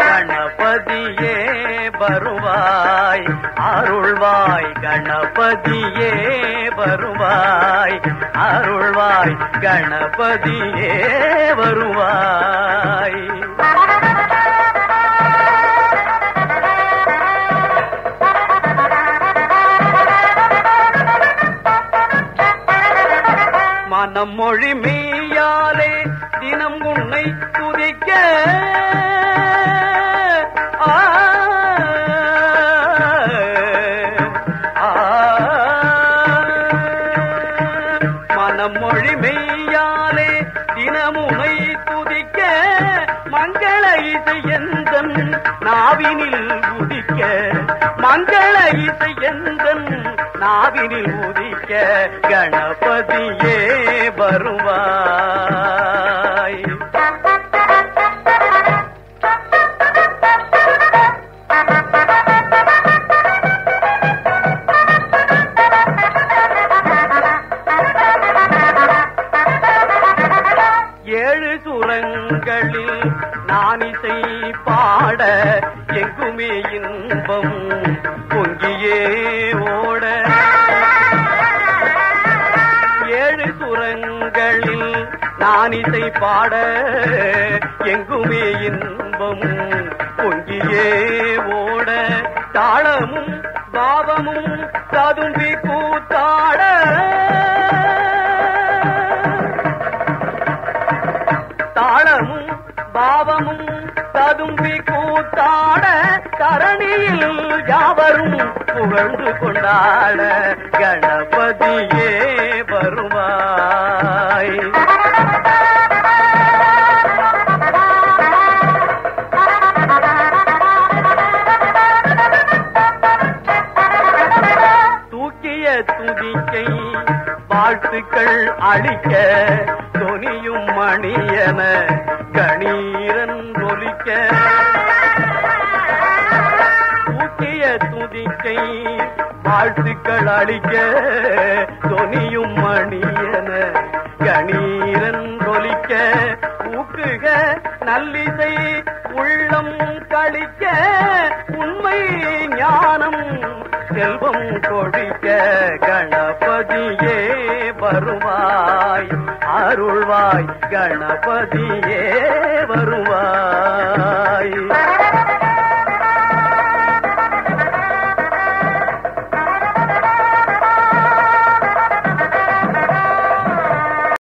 கணபதியே. வருவாய். அருள்வாய் கணபதியே வருவாய். அருள்வாய் கணபதியே வருவாய். மனம் மொழி மீயாலே தினம் உன்னை துதிக்க மொழி மெய்யாலே தினமுமை துதிக்க மங்கள இசை எந்தன் நாவினில் உதிக்க மங்கள இசை எந்தன் நாவினில் உதிக்க கணபதியே வருவாய் சுரங்களில் நானிசை பாட எங்குமே இன்பம் பொங்கியே ஓட. ஏழு சுரங்களில் நானிசை பாட எங்குமே இன்பம் பொங்கியே ஓட. தாளமும் பாவமும் ததும்பி கூத்தாட ததும்பி கூத்தாட தரணியில் யாவரும் புகழ்ந்து கொண்டாட கணபதியே வருவாய். தூக்கிய துதிக்கை வாழ்த்துக்கள் அழிக்க துணியும் மணியன கணீர ஒலிக்க தூக்கிய துதிக்கை வாழ்த்துக்கள் அளிக்க தொனியும் மணியன. கணீரன் தொலிக்க ஊக்குக நல்லிசை உள்ளம் கழிக்க உண்மை ஞானம் செல்வம் கொடிக்க கணபதியே வருவாய். அருள்வாய் கணபதியே வருவாய்.